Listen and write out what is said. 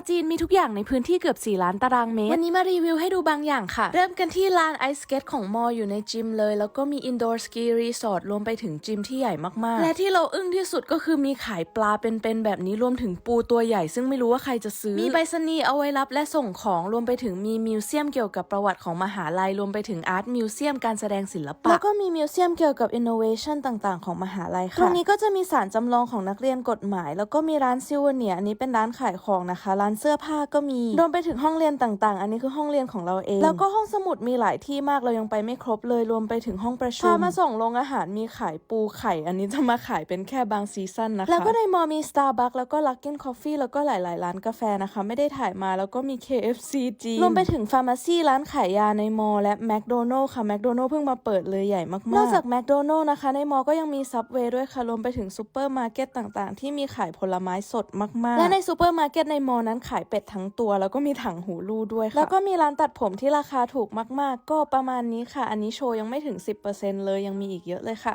าจีนมีทุกอย่างในพื้นที่เกือบ 4 ล้านตารางเมตร วันนี้มารีวิวให้ดูบางอย่างค่ะ เริ่มกันที่ลานไอสเกตของมออยู่ในจิมเลย แล้วก็มีอินดอร์สกีรีสอร์ทรวมไปถึงจิมที่ใหญ่มากๆ และที่เราอึ้งที่สุดก็คือมีขายปลาเป็นๆแบบนี้รวมถึงปูตัวใหญ่ ซึ่งไม่รู้ว่าใครจะซื้อ มีใบสนีย์เอาไว้รับและส่งของรวมไปถึงมีมิวเซียมเกี่ยวกับประวัติของมหาลัยรวมไปถึงอาร์ตมิวเซียมการแสดงศิลปะแล้วก็มีมิวเซียมเกี่ยวกับอินโนเวชันต่างๆ ของมหาลัยค่ะตรงนี้ก็จะมีสารจำลองของนักเรียนกฎหมาย แล้วก็มีร้านซิวเนียอันนี้เป็นร้านขายของนะคะร้านเสื้อผ้าก็มีรวมไปถึงห้องเรียนต่างๆ อันนี้คือห้องเรียนของเราเอง แล้วก็ห้องสมุดมีหลายที่มากเรายังไปไม่ครบเลยรวมไปถึงห้องประชุมพามาส่งโรงอาหารมีขายปูไข่ อันนี้จะมาขายเป็นแค่บางซีซั่นนะคะแล้วก็ในมอมี Starbucks แล้วก็ Luckin Coffee แล้วก็หลายๆ ร้านกาแฟนะคะ ไม่ได้ถ่ายมาแล้วก็มี KFC จีนรวมไปถึงฟาร์มาซีร้านขายยาในมอและแมคโดนัลล์ค่ะแมคโดนัลล์เพิ่งมาเปิดเลยใหญ่มากๆนอกจากแมคโดนัลล์นะคะ ในมอก็ยังมีซับเวย์ด้วยค่ะรวมไปถึงซูเปอร์มาร์เก็ตต่างๆ ที่มีขายผลไม้สดมากๆ และในซูเปอร์มาร์เก็ตในมอนั้นขายเป็ดทั้งตัว แล้วก็มีถังหูรูด้วยค่ะ แล้วก็มีร้านตัดผมที่ราคาถูกมาก ๆ ก็ประมาณนี้ค่ะ อันนี้โชว์ยังไม่ถึง 10%เลยยังมีอีกเยอะเลยค่ะ